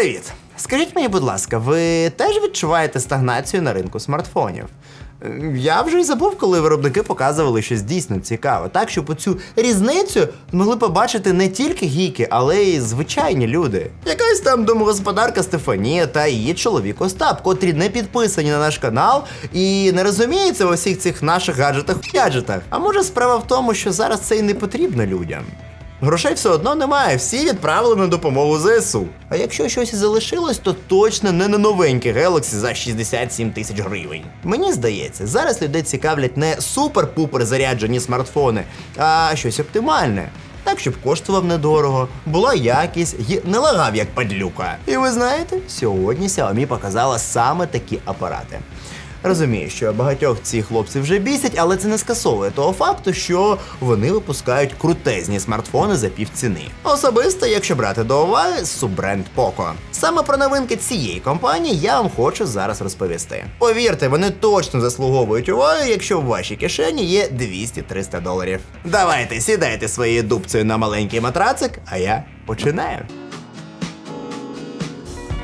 Привіт! Скажіть мені, будь ласка, ви теж відчуваєте стагнацію на ринку смартфонів? Е, Я вже й забув, коли виробники показували щось дійсно цікаве, так щоб оцю різницю змогли побачити не тільки гіки, але й звичайні люди. Якась там домогосподарка Стефанія та її чоловік Остап, котрі не підписані на наш канал і не розуміються у всіх цих наших гаджетах гаджетах. А може справа в тому, що зараз це й не потрібно людям. Грошей все одно немає, всі відправили на допомогу ЗСУ. А якщо щось і залишилось, то точно не на новенький Galaxy за 67 тисяч гривень. Мені здається, зараз людей цікавлять не супер-пупер заряджені смартфони, а щось оптимальне. Так, щоб коштував недорого, була якість і не лагав як падлюка. І ви знаєте, сьогодні Xiaomi показала саме такі апарати. Розумію, що багатьох ці хлопці вже бісять, але це не скасовує того факту, що вони випускають крутезні смартфони за півціни. Особисто, якщо брати до уваги, суббренд Poco. Саме про новинки цієї компанії я вам хочу зараз розповісти. Повірте, вони точно заслуговують уваги, якщо в вашій кишені є 200-300 доларів. Давайте сідайте своєю дубцею на маленький матрацик, а я починаю.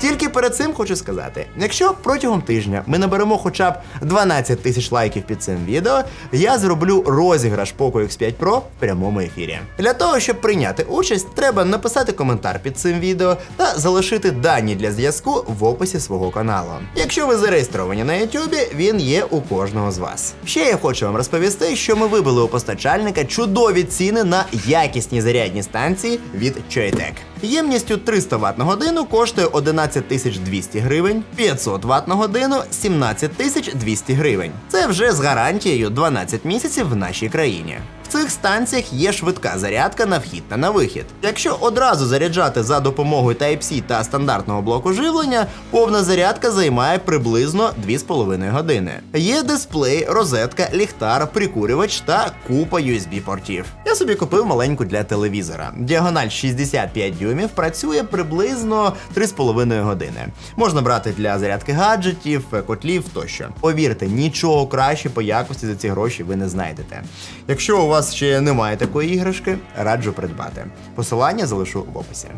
Тільки перед цим хочу сказати: якщо протягом тижня ми наберемо хоча б 12 тисяч лайків під цим відео, я зроблю розіграш Poco X5 Pro в прямому ефірі. Для того, щоб прийняти участь, треба написати коментар під цим відео та залишити дані для зв'язку в описі свого каналу. Якщо ви зареєстровані на YouTube, він є у кожного з вас. Ще я хочу вам розповісти, що ми вибили у постачальника чудові ціни на якісні зарядні станції від Choitek. Ємністю 300 Вт на годину коштує 11 200 гривень, 500 Вт на годину 17 200 гривень. Це вже з гарантією 12 місяців в нашій країні. Цих станціях є швидка зарядка на вхід та на вихід. Якщо одразу заряджати за допомогою Type-C та стандартного блоку живлення, повна зарядка займає приблизно 2,5 години. Є дисплей, розетка, ліхтар, прикурювач та купа USB-портів. Я собі купив маленьку для телевізора. Діагональ 65 дюймів працює приблизно 3,5 години. Можна брати для зарядки гаджетів, котлів тощо. Повірте, нічого краще по якості за ці гроші ви не знайдете. Якщо у вас ще немає такої іграшки, раджу придбати. Посилання залишу в описі.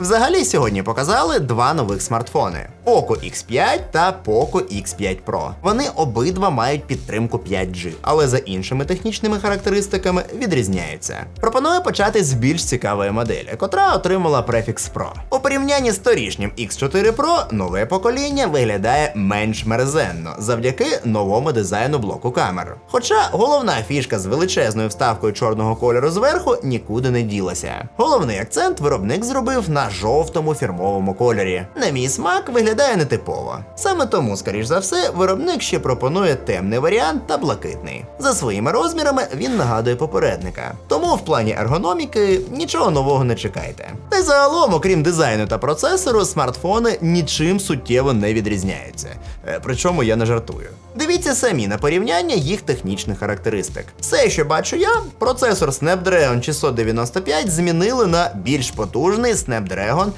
Взагалі сьогодні показали два нових смартфони: Poco X5 та Poco X5 Pro. Вони обидва мають підтримку 5G, але за іншими технічними характеристиками відрізняються. Пропоную почати з більш цікавої моделі, котра отримала префікс Pro. У порівнянні з торішнім X4 Pro нове покоління виглядає менш мерзенно завдяки новому дизайну блоку камер. Хоча головна фішка з величезною вставкою чорного кольору зверху нікуди не ділася. Головний акцент виробник зробив на жовтому фірмовому кольорі. На мій смак виглядає нетипово. Саме тому, скоріш за все, виробник ще пропонує темний варіант та блакитний. За своїми розмірами він нагадує попередника. Тому в плані ергономіки нічого нового не чекайте. Та й загалом, окрім дизайну та процесору, смартфони нічим суттєво не відрізняються. Е, Причому я не жартую. Дивіться самі на порівняння їх технічних характеристик. Все, що бачу я, процесор Snapdragon 695 змінили на більш потужний Snapdragon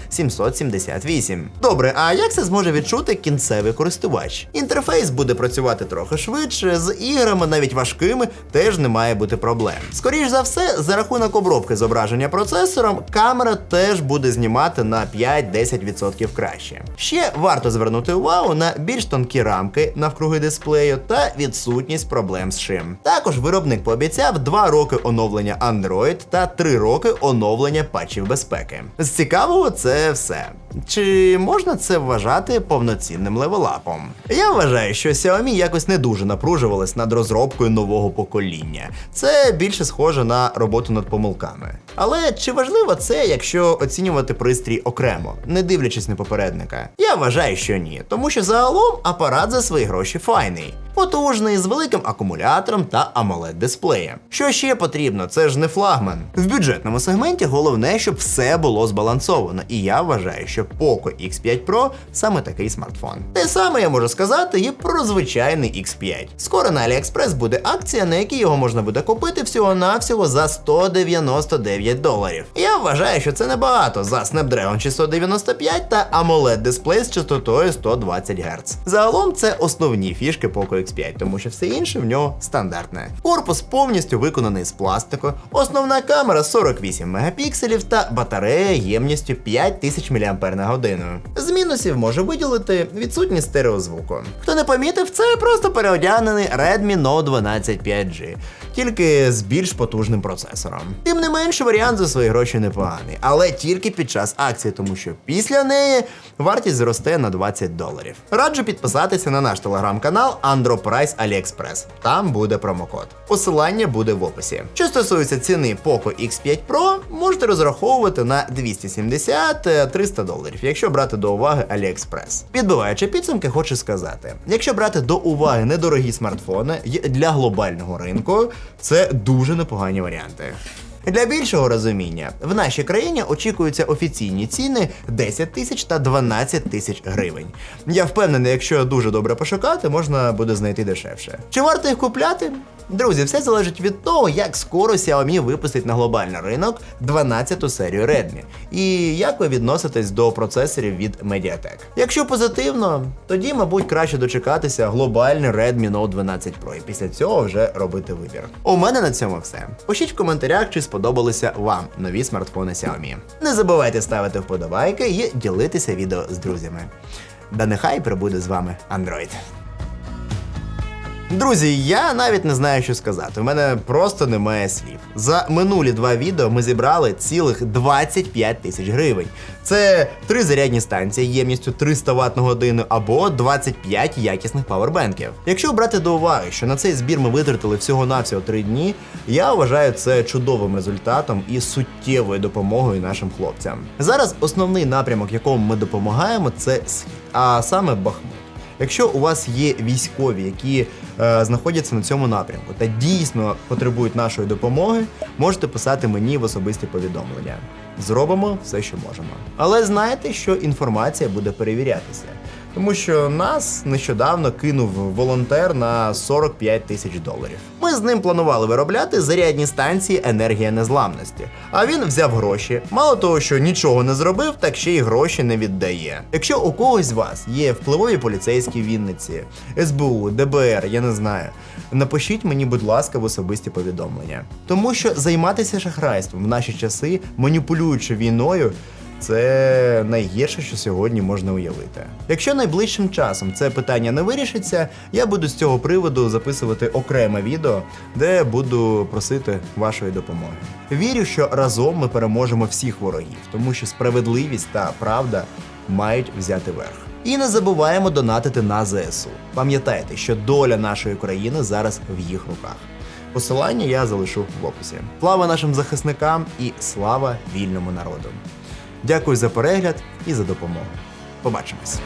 778. Добре, а як це зможе відчути кінцевий користувач? Інтерфейс буде працювати трохи швидше, з іграми, навіть важкими, теж не має бути проблем. Скоріш за все, за рахунок обробки зображення процесором, камера теж буде знімати на 5-10% краще. Ще варто звернути увагу на більш тонкі рамки навкруги дисплею та відсутність проблем з шим. Також виробник пообіцяв 2 роки оновлення Android та 3 роки оновлення патчів безпеки. З цікавого це все. Чи можна це вважати повноцінним левелапом? Я вважаю, що Xiaomi якось не дуже напружувалась над розробкою нового покоління. Це більше схоже на роботу над помилками. Але чи важливо це, якщо оцінювати пристрій окремо, не дивлячись на попередника? Я вважаю, що ні, тому що загалом апарат за свої гроші файний. Потужний з великим акумулятором та amoled дисплеєм. Що ще потрібно? Це ж не флагман. В бюджетному сегменті головне, щоб все було збалансовано, і я вважаю, що що Poco X5 Pro саме такий смартфон. Те саме я можу сказати і про звичайний X5. Скоро на AliExpress буде акція, на якій його можна буде купити всього-навсього за 199 доларів. Я вважаю, що це небагато за Snapdragon 695 та AMOLED дисплей з частотою 120 Гц. Загалом це основні фішки Poco X5, тому що все інше в нього стандартне. Корпус повністю виконаний з пластику, основна камера 48 мегапікселів та батарея ємністю 5000 мАч. З мінусів можу виділити відсутність стереозвуку. Хто не помітив, це просто переодягнений Redmi Note 12 5G, тільки з більш потужним процесором. Тим не менше, варіант за свої гроші непоганий, але тільки під час акції, тому що після неї вартість зросте на 20 доларів. Раджу підписатися на наш телеграм-канал AndroPrice AliExpress. Там буде промокод. Посилання буде в описі. Що стосується ціни Poco X5 Pro, можете розраховувати на 270-300 доларів, якщо брати до уваги AliExpress. Підбиваючи підсумки, хочу сказати: якщо брати до уваги недорогі смартфони для глобального ринку, це дуже непогані варіанти. Для більшого розуміння, в нашій країні очікуються офіційні ціни 10 тисяч та 12 тисяч гривень. Я впевнений, якщо дуже добре пошукати, можна буде знайти дешевше. Чи варто їх купляти? Друзі, все залежить від того, як скоро Xiaomi випустить на глобальний ринок 12-ту серію Redmi, і як ви відноситесь до процесорів від Mediatek. Якщо позитивно, тоді, мабуть, краще дочекатися глобальний Redmi Note 12 Pro і після цього вже робити вибір. У мене на цьому все. Пишіть в коментарях, чи сподобалися вам нові смартфони Xiaomi. Не забувайте ставити вподобайки і ділитися відео з друзями. Да нехай прибуде з вами Android. Друзі, я навіть не знаю, що сказати. У мене просто немає слів. За минулі два відео ми зібрали цілих 25 тисяч гривень. Це три зарядні станції ємністю 300 Вт на годину або 25 якісних павербенків. Якщо брати до уваги, що на цей збір ми витратили всього-навсього 3 дні, я вважаю це чудовим результатом і суттєвою допомогою нашим хлопцям. Зараз основний напрямок, якому ми допомагаємо, це схід, а саме Бахмут. Якщо у вас є військові, які е, знаходяться на цьому напрямку та дійсно потребують нашої допомоги, можете писати мені в особисті повідомлення. Зробимо все, що можемо. Але знайте, що інформація буде перевірятися, тому що нас нещодавно кинув волонтер на 45 тисяч доларів. Ми з ним планували виробляти зарядні станції енергія незламності. А він взяв гроші. Мало того, що нічого не зробив, так ще й гроші не віддає. Якщо у когось з вас є впливові поліцейські Вінниці, СБУ, ДБР, я не знаю. Напишіть мені, будь ласка, в особисті повідомлення. Тому що займатися шахрайством в наші часи, маніпулюючи війною. Це найгірше, що сьогодні можна уявити. Якщо найближчим часом це питання не вирішиться, я буду з цього приводу записувати окреме відео, де буду просити вашої допомоги. Вірю, що разом ми переможемо всіх ворогів, тому що справедливість та правда мають взяти верх. І не забуваємо донатити на ЗСУ. Пам'ятайте, що доля нашої країни зараз в їх руках. Посилання я залишу в описі. Слава нашим захисникам і слава вільному народу! Дякую за перегляд і за допомогу. Побачимось!